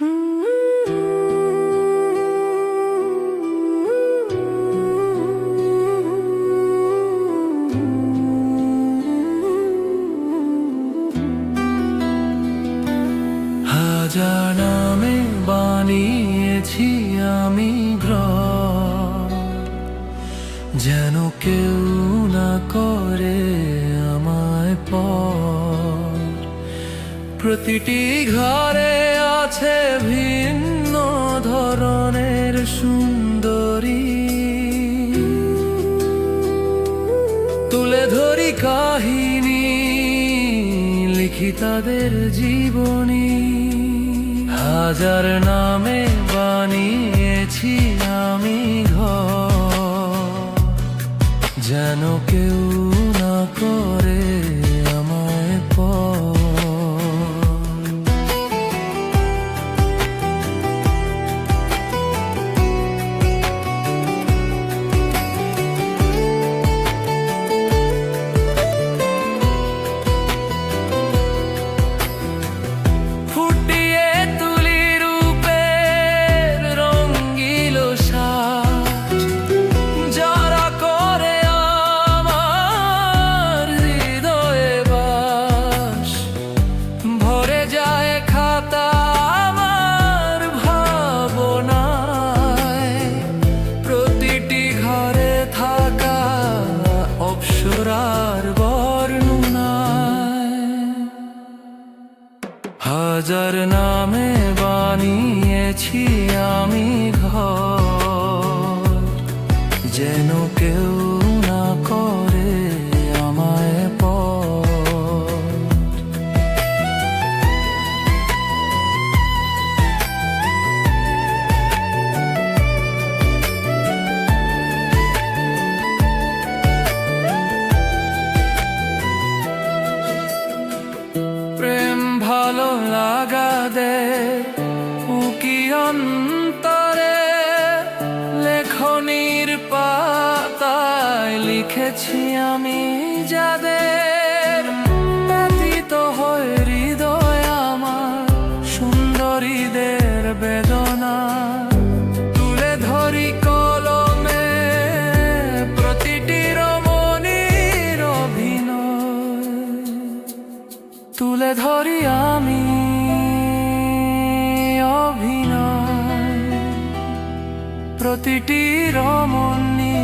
হাজার নামে বানিয়েছি আমি গ্রহ যেন কেউ না করে আমায় পর। প্রতিটি ঘরে আছে ভিন্ন ধরনের সুন্দরী। তুলে ধরি কাহিনী, লিখি তাদের জীবনী। হাজার নামে বানিয়েছি আমি ঘর। যেন কেউ না করে হাজার নামে বানিয়েছি আমি ঘর। যেন কেউ ভালো লাগা দে। উকি অন্তরে লেখনির পাতায় লিখেছি আমি যাদের। ব্যতীত হয় হৃদয় আমার, সুন্দরীদের বেদনা। তুলে ধরি কলমে প্রতিটি রমণীর অভিনয়। তুলে ধরি প্রতিটি রমণী